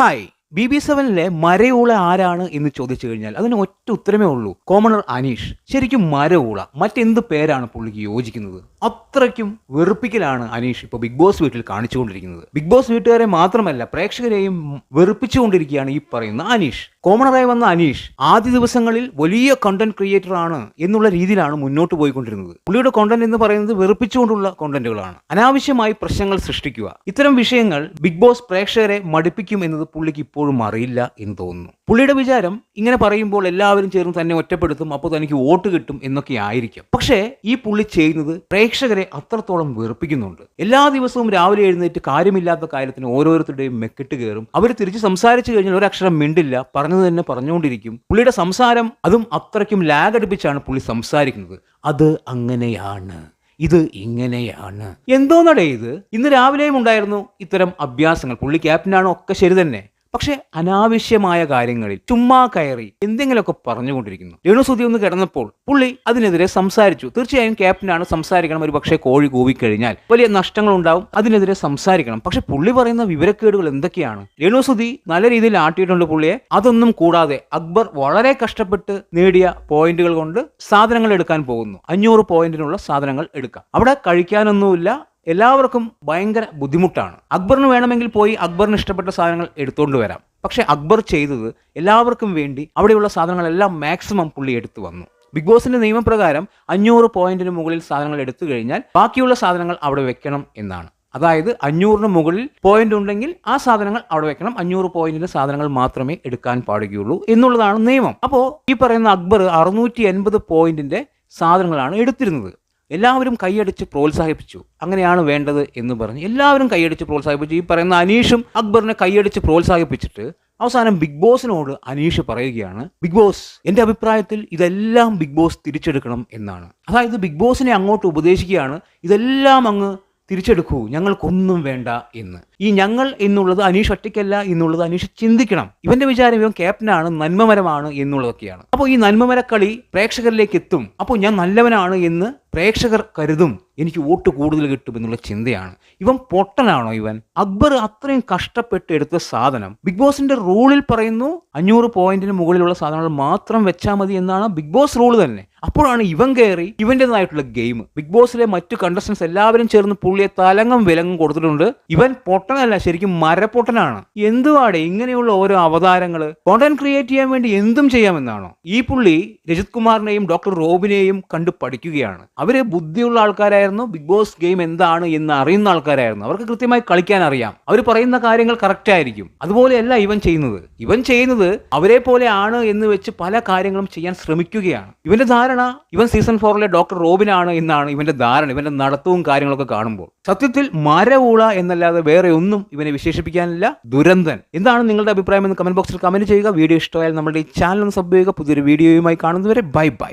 Hi B B സെവനിലെ മരയൂള ആരാണ് എന്ന് ചോദിച്ചു കഴിഞ്ഞാൽ അതിന് ഒറ്റ ഉത്തരമേ ഉള്ളൂ. കോമണർ അനീഷ്. ശരിക്കും മരയൂള. മറ്റെന്ത് പേരാണ് പുള്ളിക്ക് യോജിക്കുന്നത്? അത്രയ്ക്കും വെറുപ്പിക്കലാണ് അനീഷ് ഇപ്പോൾ ബിഗ് ബോസ് വീട്ടിൽ കാണിച്ചുകൊണ്ടിരിക്കുന്നത്. ബിഗ് ബോസ് വീട്ടുകാരെ മാത്രമല്ല പ്രേക്ഷകരെയും വെറുപ്പിച്ചുകൊണ്ടിരിക്കുകയാണ് ഈ പറയുന്ന അനീഷ്. കോമണറായി വന്ന അനീഷ് ആദ്യ ദിവസങ്ങളിൽ വലിയ കണ്ടന്റ് ക്രിയേറ്റർ ആണ് എന്നുള്ള രീതിയിലാണ് മുന്നോട്ട് പോയിക്കൊണ്ടിരുന്നത്. പുള്ളിയുടെ കോണ്ടന്റ് എന്ന് പറയുന്നത് വെറുപ്പിച്ചുകൊണ്ടുള്ള കോണ്ടന്റുകളാണ് അനാവശ്യമായി പ്രശ്നങ്ങൾ സൃഷ്ടിക്കുക. ഇത്തരം വിഷയങ്ങൾ ബിഗ് ബോസ് പ്രേക്ഷകരെ മടുപ്പിക്കും എന്നത് പുള്ളിക്ക് ഇപ്പോഴും അറിയില്ല എന്ന് തോന്നുന്നു. പുള്ളിയുടെ വിചാരം ഇങ്ങനെ പറയുമ്പോൾ എല്ലാവരും ചേർന്ന് തന്നെ ഒറ്റപ്പെടുത്തും അപ്പോൾ തനിക്ക് വോട്ട് കിട്ടും എന്നൊക്കെ ആയിരിക്കും. പക്ഷേ ഈ പുള്ളി ചെയ്യുന്നത് പ്രേക്ഷകരെ അത്രത്തോളം വെറുപ്പിക്കുന്നുണ്ട്. എല്ലാ ദിവസവും രാവിലെ എഴുന്നേറ്റ് കാര്യമില്ലാത്ത കാര്യത്തിന് ഓരോരുത്തരുടെയും മെക്കിട്ട് കയറും. അവർ തിരിച്ച് സംസാരിച്ചു കഴിഞ്ഞാൽ ഒരക്ഷരം മിണ്ടില്ല പറഞ്ഞത് തന്നെ പറഞ്ഞുകൊണ്ടിരിക്കും. പുള്ളിയുടെ സംസാരം അതും അത്രയ്ക്കും ലാഗ് അടുപ്പിച്ചാണ് പുള്ളി സംസാരിക്കുന്നത്. അത് അങ്ങനെയാണ് ഇത് ഇങ്ങനെയാണ്. എന്തോന്നടേ ഇത്? ഇന്ന് രാവിലെയും ഉണ്ടായിരുന്നു ഇത്തരം അഭ്യാസങ്ങൾ. പുള്ളി ക്യാപ്റ്റനാണോ ഒക്കെ ശരി തന്നെ. പക്ഷെ അനാവശ്യമായ കാര്യങ്ങളിൽ ചുമ്മാ കയറി എന്തെങ്കിലുമൊക്കെ പറഞ്ഞുകൊണ്ടിരിക്കുന്നു. രേണുസുതി ഒന്ന് കിടന്നപ്പോൾ പുള്ളി അതിനെതിരെ സംസാരിച്ചു. തീർച്ചയായും ക്യാപ്റ്റനാണ് സംസാരിക്കണം. ഒരു പക്ഷേ കോഴി കൂവിക്കഴിഞ്ഞാൽ വലിയ നഷ്ടങ്ങൾ ഉണ്ടാവും അതിനെതിരെ സംസാരിക്കണം. പക്ഷെ പുള്ളി പറയുന്ന വിവരക്കേടുകൾ എന്തൊക്കെയാണ്? രേണുസുതി നല്ല രീതിയിൽ ആട്ടിയിട്ടുണ്ട് പുള്ളിയെ. അതൊന്നും കൂടാതെ അക്ബർ വളരെ കഷ്ടപ്പെട്ട് നേടിയ പോയിന്റുകൾ കൊണ്ട് സാധനങ്ങൾ എടുക്കാൻ പോകുന്നു. അഞ്ഞൂറ് പോയിന്റിനുള്ള സാധനങ്ങൾ എടുക്കാം. അവിടെ കഴിക്കാനൊന്നുമില്ല. എല്ലാവർക്കും ഭയങ്കര ബുദ്ധിമുട്ടാണ്. അക്ബറിന് വേണമെങ്കിൽ പോയി അക്ബറിന് ഇഷ്ടപ്പെട്ട സാധനങ്ങൾ എടുത്തുകൊണ്ട് വരാം. പക്ഷേ അക്ബർ ചെയ്തത് എല്ലാവർക്കും വേണ്ടി അവിടെയുള്ള സാധനങ്ങളെല്ലാം മാക്സിമം പുള്ളി എടുത്തു വന്നു. ബിഗ് ബോസിന്റെ നിയമപ്രകാരം അഞ്ഞൂറ് പോയിന്റിന് മുകളിൽ സാധനങ്ങൾ എടുത്തു കഴിഞ്ഞാൽ ബാക്കിയുള്ള സാധനങ്ങൾ അവിടെ വെക്കണം എന്നാണ്. അതായത് അഞ്ഞൂറിന് മുകളിൽ പോയിന്റ് ഉണ്ടെങ്കിൽ ആ സാധനങ്ങൾ അവിടെ വെക്കണം. അഞ്ഞൂറ് പോയിന്റിന് സാധനങ്ങൾ മാത്രമേ എടുക്കാൻ പാടുകയുള്ളൂ എന്നുള്ളതാണ് നിയമം. അപ്പോൾ ഈ പറയുന്ന അക്ബർ അറുന്നൂറ്റി എൺപത് പോയിന്റിന്റെ സാധനങ്ങളാണ് എടുത്തിരുന്നത്. എല്ലാവരും കൈയടിച്ച് പ്രോത്സാഹിപ്പിച്ചു. അങ്ങനെയാണ് വേണ്ടത് എന്ന് പറഞ്ഞ് എല്ലാവരും കൈയടിച്ച് പ്രോത്സാഹിപ്പിച്ചു. ഈ പറയുന്ന അനീഷും അക്ബറിനെ കൈയടിച്ച് പ്രോത്സാഹിപ്പിച്ചിട്ട് അവസാനം ബിഗ് ബോസിനോട് അനീഷ് പറയുകയാണ് ബിഗ് ബോസ് എന്റെ അഭിപ്രായത്തിൽ ഇതെല്ലാം ബിഗ് ബോസ് തിരിച്ചെടുക്കണം എന്നാണ്. അതായത് ബിഗ് ബോസിനെ അങ്ങോട്ട് ഉപദേശിക്കുകയാണ് ഇതെല്ലാം അങ്ങ് തിരിച്ചെടുക്കൂ ഞങ്ങൾക്കൊന്നും വേണ്ട എന്ന്. ഈ ഞങ്ങൾ എന്നുള്ളത് അനീഷ് ഒറ്റയ്ക്കല്ല എന്നുള്ളത് അനീഷ് ചിന്തിക്കണം. ഇവന്റെ വിചാരം ഇവൻ ക്യാപ്റ്റനാണ് നന്മമരമാണ് എന്നുള്ളതൊക്കെയാണ്. അപ്പോൾ ഈ നന്മമരക്കളി പ്രേക്ഷകരിലേക്ക് എത്തും. അപ്പോൾ ഞാൻ നല്ലവനാണ് എന്ന് പ്രേക്ഷകർ കരുതും എനിക്ക് വോട്ട് കൂടുതൽ കിട്ടും എന്നുള്ള ചിന്തയാണ്. ഇവൻ പൊട്ടനാണോ ഇവൻ? അക്ബർ അത്രയും കഷ്ടപ്പെട്ട് എടുത്ത സാധനം. ബിഗ് ബോസിന്റെ റൂളിൽ പറയുന്നു അഞ്ഞൂറ് പോയിന്റിന് മുകളിലുള്ള സാധനങ്ങൾ മാത്രം വെച്ചാൽ മതി എന്നാണ് ബിഗ് ബോസ് റൂൾ തന്നെ. അപ്പോഴാണ് ഇവൻ കയറി ഇവന്റെതായിട്ടുള്ള ഗെയിം. ബിഗ് ബോസിലെ മറ്റു കണ്ടസ്റ്റൻസ് എല്ലാവരും ചേർന്ന് പുള്ളിയെ തലങ്ങും വിലങ്ങും കൊടുത്തിട്ടുണ്ട്. ഇവൻ പൊട്ടനല്ല ശരിക്കും മരപ്പൊട്ടനാണ്. എന്തുവാടെ ഇങ്ങനെയുള്ള ഓരോ അവതാരങ്ങൾ കോണ്ടന്റ് ക്രിയേറ്റ് ചെയ്യാൻ വേണ്ടി എന്തും ചെയ്യാമെന്നാണോ? ഈ പുള്ളി രജിത് കുമാറിനെയും ഡോക്ടർ റോബിനെയും കണ്ടു പഠിക്കുകയാണ്. അവർ ബുദ്ധിയുള്ള ആൾക്കാരായിരുന്നു ബിഗ് ബോസ് ഗെയിം എന്താണ് എന്ന് അറിയുന്ന ആൾക്കാരായിരുന്നു. അവർക്ക് കൃത്യമായി കളിക്കാൻ അറിയാം. അവർ പറയുന്ന കാര്യങ്ങൾ കറക്റ്റ് ആയിരിക്കും. അതുപോലെയല്ല ഇവൻ ചെയ്യുന്നത്. ഇവൻ ചെയ്യുന്നത് അവരെ പോലെ ആണ് എന്ന് വെച്ച് പല കാര്യങ്ങളും ചെയ്യാൻ ശ്രമിക്കുകയാണ്. ഇവന്റെ ധാരണ ഇവൻ സീസൺ ഫോറിലെ ഡോക്ടർ റോബിനാണ് എന്നാണ് ഇവന്റെ ധാരണ ഇവന്റെ നടത്തവും കാര്യങ്ങളൊക്കെ കാണുമ്പോൾ. സത്യത്തിൽ മരവൂള എന്നല്ലാതെ വേറെ ഒന്നും ഇവനെ വിശേഷിപ്പിക്കാനില്ല. ദുരന്തൻ. എന്താണ് നിങ്ങളുടെ അഭിപ്രായം എന്ന് കമന്റ് ബോക്സിൽ കമന്റ് ചെയ്യുക. വീഡിയോ ഇഷ്ടമായാൽ നമ്മുടെ ഈ ചാനൽ സബ് ചെയ്യുക. പുതിയൊരു വീഡിയോയുമായി കാണുന്നവരെ ബൈ ബൈ.